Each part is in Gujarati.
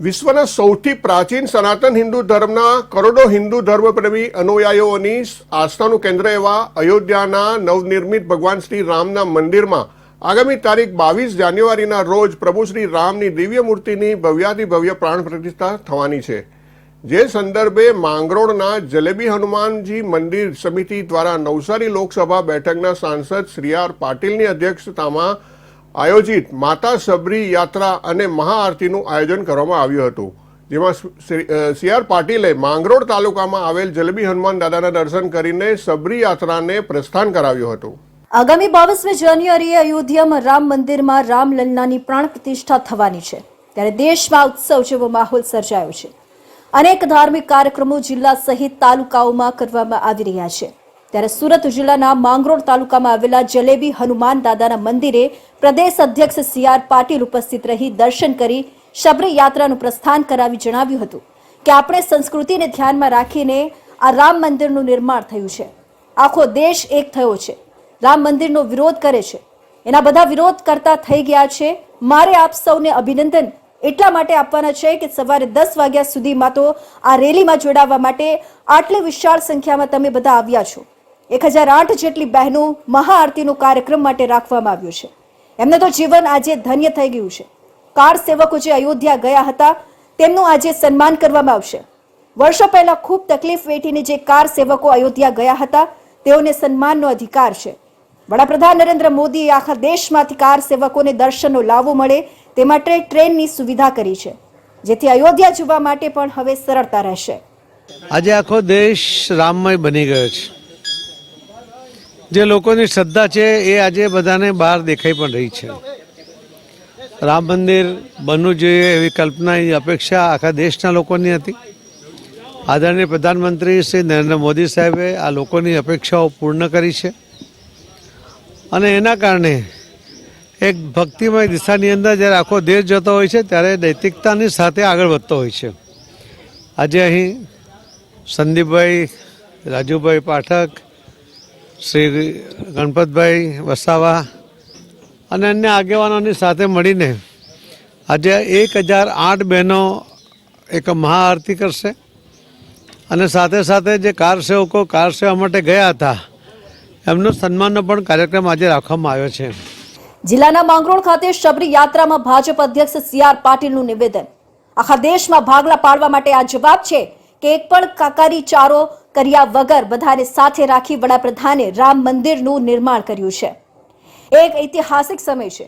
વિશ્વના સૌથી પ્રાચીન સનાતન હિન્દુ ધર્મના કરોડો હિન્દુ ધર્મપ્રેમી અનુયાયીઓની આસ્થાનું કેન્દ્ર એવા અયોધ્યાના નવનિર્મિત ભગવાન શ્રી રામના મંદિરમાં આગામી તારીખ બાવીસ જાન્યુઆરીના રોજ પ્રભુ શ્રી રામની દિવ્ય મૂર્તિની ભવ્યાથી ભવ્ય પ્રાણ પ્રતિષ્ઠા થવાની છે. જે સંદર્ભે માંગરોળના જલેબી હનુમાનજી મંદિર સમિતિ દ્વારા નવસારી લોકસભા બેઠકના સાંસદ શ્રી આર પાટીલની અધ્યક્ષતામાં આયોજિત માતા સબરી યાત્રા અને મહાઆરતીનું આયોજન કરવામાં આવ્યું હતું. જેમાં સી આર પાટીલે માંગરોળ તાલુકામાં આવેલ જલેબી હનુમાન દાદાના દર્શન કરીને સબરી યાત્રાને પ્રસ્થાન કરાવ્યું હતું. આગામી બાવીસમી જાન્યુઆરીએ અયોધ્યામાં રામ મંદિરમાં રામલલ્લાની પ્રાણ પ્રતિષ્ઠા થવાની છે. ત્યારે દેશમાં ઉત્સવ જેવો માહોલ સર્જાયો છે. અનેક ધાર્મિક કાર્યક્રમો જિલ્લા સહિત તાલુકાઓમાં કરવામાં આવી રહ્યા છે. ત્યારે સુરત જિલ્લાના માંગરોળ તાલુકામાં આવેલા જલેબી હનુમાન દાદાના મંદિરે પ્રદેશ અધ્યક્ષ સી આર પાટીલ ઉપસ્થિત રહી દર્શન કરી શબરી યાત્રાનું પ્રસ્થાન કરાવી જણાવ્યું હતું કે આપણે સંસ્કૃતિને ધ્યાનમાં રાખીને આ રામ મંદિરનું નિર્માણ થયું છે. આખો દેશ એક થયો છે. રામ મંદિરનો વિરોધ કરે છે. એના બધા વિરોધ કરતા થઈ ગયા છે. મારે આપ સૌને અભિનંદન. એટલા માટે આપવાના છે કે સવારે દસ વાગ્યા સુધીમાં તો આ રેલીમાં જોડાવા માટે આટલી વિશાળ સંખ્યામાં તમે બધા આવ્યા છો. એક હજાર આઠ જેટલી બહેનો મહાઆરતીનો કાર્યક્રમ માટે રાખવામાં આવ્યો છે. એમને તો જીવન આજે ધન્ય થઈ ગયું છે. કાર સેવકો જે અયોધ્યા ગયા હતા, તેમનું આજે સન્માન કરવામાં આવશે. વર્ષો પહેલા ખૂબ તકલીફ વેઠીને જે કાર સેવકો અયોધ્યા ગયા હતા, તેઓને સન્માનનો અધિકાર છે. વડાપ્રધાન નરેન્દ્ર મોદીએ આખા દેશમાંથી કાર સેવકોને દર્શનનો લાવો મળે તે માટે ટ્રેનની સુવિધા કરી છે, જેથી અયોધ્યા જવા માટે પણ હવે સરળતા રહેશે. આજે આખો દેશ રામમય બની ગયો છે. જે લોકોની શ્રદ્ધા છે એ આજે બધાને બહાર દેખાઈ પણ રહી છે. રામ મંદિર બનવું જોઈએ એવી કલ્પના એવી અપેક્ષા આખા દેશના લોકોની હતી. આદરણીય પ્રધાનમંત્રી શ્રી નરેન્દ્ર મોદી સાહેબે આ લોકોની અપેક્ષાઓ પૂર્ણ કરી છે. અને એના કારણે એક ભક્તિમય દિશાની અંદર જ્યારે આખો દેશ જતો હોય છે ત્યારે નૈતિકતાની સાથે આગળ વધતો હોય છે. આજે અહીં સંદીપભાઈ, રાજુભાઈ પાઠક શ્રી ગણપતભાઈ વસાવા અને અન્ય આગેવાનોની સાથે મળીને આજે એક હજાર આઠ બહેનો એક મહાઆરતી કરશે. અને સાથે સાથે જે કાર સેવકો કાર સેવા માટે ગયા હતા, એમનો સન્માનનો પણ કાર્યક્રમ આજે રાખવામાં આવ્યો છે. જિલ્લાના માંગરોળ ખાતે શબરી યાત્રામાં ભાજપ અધ્યક્ષ સી આર પાટીલનું નિવેદન. આખા દેશમાં ભાગલા પાડવા માટે આ જવાબ છે કે એક પણ કાકારી ચારો કર્યા વગર બધાને સાથે રાખી વડાપ્રધાને રામ મંદિરનું નિર્માણ કર્યું છે. એક ઐતિહાસિક સમય છે.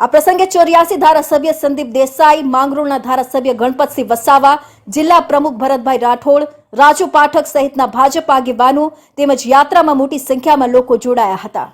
આ પ્રસંગે ચોર્યાસી ધારાસભ્ય સંદીપ દેસાઈ, માંગરોળના ધારાસભ્ય ગણપતસિંહ વસાવા, જિલ્લા પ્રમુખ ભરતભાઈ રાઠોડ, રાજુ પાઠક સહિતના ભાજપ આગેવાનો તેમજ યાત્રામાં મોટી સંખ્યામાં લોકો જોડાયા હતા.